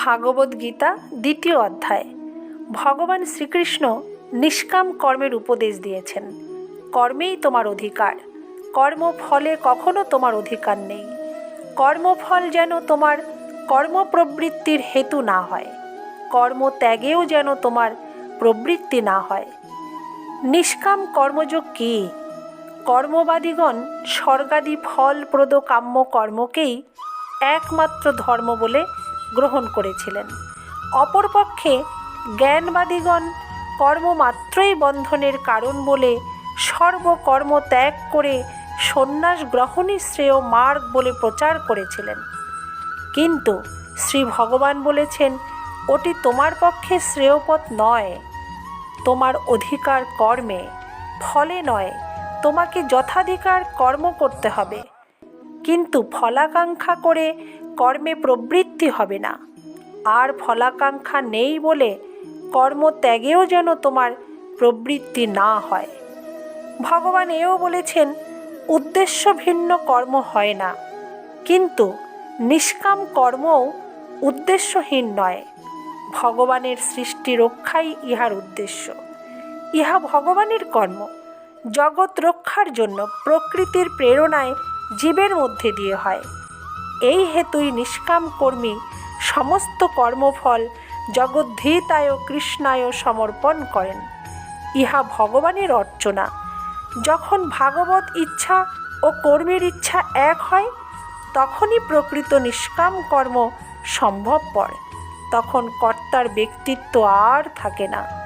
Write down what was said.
ভাগবত গীতা দ্বিতীয় অধ্যায়। ভগবান শ্রীকৃষ্ণ নিষ্কাম কর্মের উপদেশ দিয়েছেন। কর্মেই তোমার অধিকার, কর্মফলে কখনো তোমার অধিকার নেই। কর্মফল যেন তোমার কর্মপ্রবৃত্তির হেতু না হয়, কর্মত্যাগেও যেন তোমার প্রবৃত্তি না হয়। নিষ্কাম কর্মযোগ কী? কর্মবাদীগণ স্বর্গাদি ফলপ্রদ কাম্য কর্মকেই একমাত্র ধর্ম বলে গ্রহণ করেছিলেন। অপরপক্ষে জ্ঞানবাদীগণ কর্মমাত্রই বন্ধনের কারণ বলে সর্বকর্ম ত্যাগ করে সন্ন্যাস গ্রহণই শ্রেয় মার্গ বলে প্রচার করেছিলেন। কিন্তু শ্রী ভগবান বলেছেন, ওটি তোমার পক্ষে শ্রেয়পথ নয়। তোমার অধিকার কর্মে, ফলে নয়। তোমাকে যথাধিকার কর্ম করতে হবে। কিন্তু ফলাকাঙ্ক্ষা করে কর্মে প্রবৃত্তি হবে না। আর ফলাকাঙ্ক্ষা নেই বলে কর্মত্যাগেও যেন তোমার প্রবৃত্তি না হয়। ভগবান এও বলেছেন, উদ্দেশ্য ভিন্ন কর্ম হয় না। কিন্তু নিষ্কাম কর্মও উদ্দেশ্যহীন নয়। ভগবানের সৃষ্টি রক্ষাই ইহার উদ্দেশ্য। ইহা ভগবানের কর্ম। জগৎ রক্ষার জন্য প্রকৃতির প্রেরণায় জীবের মধ্যে দিয়ে হয়। এই হেতুই নিষ্কাম কর্মী সমস্ত কর্মফল জগদ্ধিতায় কৃষ্ণায় সমর্পণ করেন। ইহা ভগবানের অর্চনা। যখন ভাগবত ইচ্ছা ও কর্মের ইচ্ছা এক হয়, তখনই প্রকৃত নিষ্কাম কর্ম সম্ভবপর। তখন কর্তার ব্যক্তিত্ব আর থাকে না।